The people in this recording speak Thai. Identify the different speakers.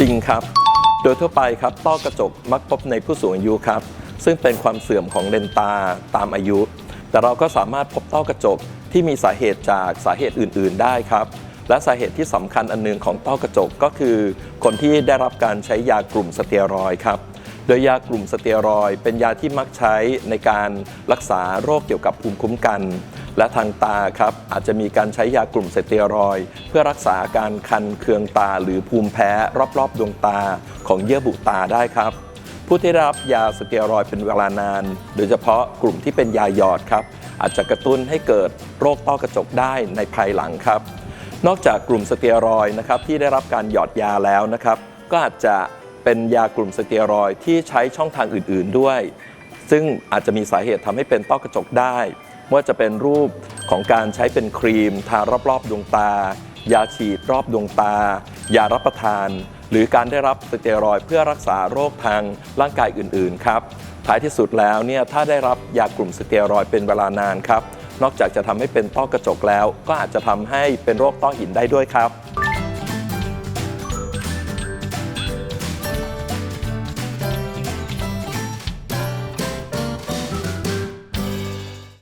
Speaker 1: จริงครับ โดยทั่วไปครับต้อกระจกมักพบในผู้สูงอายุครับ ซึ่งเป็นความเสื่อมของเลนตาตามอายุ แต่เราก็สามารถพบต้อกระจกที่มีสาเหตุจากสาเหตุอื่น ๆ ได้ครับ และสาเหตุที่สำคัญอันหนึงของต้อกระจกก็คือ คนที่ได้รับการใช้ยากลุ่มสเตียรอยครับโดยยากลุ่มสเตียรอยเป็นยาที่มักใช้ในการรักษาโรคเกี่ยวกับภูมิคุ้มกัน และทางตาครับอาจจะมีการใช้ยากลุ่มสเตียรอยด์เพื่อรักษาการคันเคืองตาหรือภูมิแพ้รอบๆ ดวงตาของเยื่อบุตาได้ครับ ผู้ที่รับยาสเตียรอยด์เป็นเวลานาน โดยเฉพาะกลุ่มที่เป็นยาหยอดครับ อาจจะกระตุ้นให้เกิดโรคต้อกระจกได้ในภายหลังครับ นอกจากกลุ่มสเตียรอยด์นะครับที่ได้รับการหยอดยาแล้วนะครับ ก็อาจจะเป็นยากลุ่มสเตียรอยด์ที่ใช้ช่องทางอื่น ๆด้วย ซึ่งอาจจะมีสาเหตุทำให้เป็นต้อกระจกได้ ว่าจะเป็นรูปของการใช้เป็นครีม ทารอบๆดวงตา ยาฉีดรอบดวงตา ยารับประทาน หรือการได้รับสเตียรอยด์เพื่อรักษาโรคทางร่างกายอื่นๆครับท้ายที่สุดแล้วเนี่ยถ้าได้รับยากลุ่มสเตียรอยด์เป็นเวลานานครับนอกจากจะทำให้เป็นต้อกระจกแล้ว ก็อาจจะทำให้เป็นโรคต้อหินได้ด้วยครับ